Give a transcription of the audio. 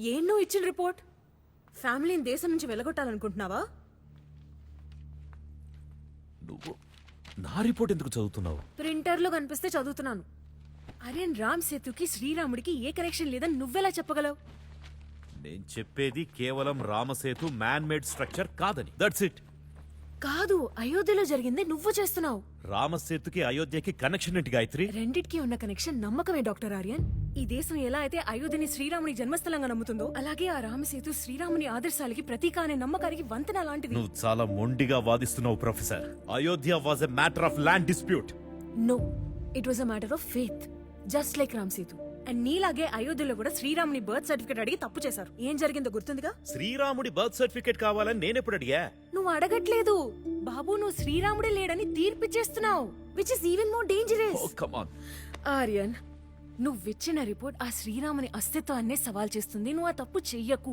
ఏం నువ్వు ఇచ్చిన రిపోర్ట్ ఫ్యామిలీని దేశం నుంచి వెళ్ళగొట్టాలనుకుంటున్నావా? నువ్వు నా రిపోర్ట్ ఎందుకు చదువుతున్నావు? ప్రింటర్లో కనిపిస్తే చదువుతున్నాను. అరేన్ రామ్ సేతుకి శ్రీరాముడికి ఏ కనెక్షన్ లేదని నువ్వెలా చెప్పగలవు? నేను చెప్పేది కేవలం రామసేతు మ్యాన్ మేడ్ స్ట్రక్చర్ కాదని. దట్స్ ఇట్ కాదు అయోధ్యలో జరిగింది నువ్వు చేస్తున్నావు. రామసేతుకి అయోధ్యకి కనెక్షన్ ఏంటి గాయత్రి? రెండిటికి ఉన్న కనెక్షన్ నమ్మకమే డాక్టర్ ఆర్యన్. ఈ దేశం ఎలా అయితే అయోధ్యని శ్రీరాముని జన్మస్థలంగా నమ్ముతుందో అలాగే ఆ రామసేతు శ్రీరాముని ఆదర్శాలకి ప్రతీక అనే నమ్మకానికి వంతెన లాంటిది. నువ్వు చాలా మొండిగా వాదిస్తున్నావు professor. Ayodhya was a matter of land dispute no it was a matter of faith just like Ram Setu and నీలాగే అయోధ్యలో కూడా శ్రీరాముని బర్త్ సర్టిఫికేట్ అడిగి తప్పు చేశారు. ఏం జరిగిందో గుర్తుందిగా? శ్రీరాముడి బర్త్ సర్టిఫికేట్ కావాలని నేనెప్పుడు అడిగా? నువ్వు అడగట్లేదు. బాబు నువ్వు శ్రీరాముడే లేడని తీర్పిచ్చేస్తున్నావు which is even more dangerous Aryan నువ్విచ్చిన రిపోర్ట్ ఆ శ్రీరాముని అస్తిత్వాన్నే సవాల్ చేస్తుంది. నువ్వు ఆ తప్పు చెయ్యకు.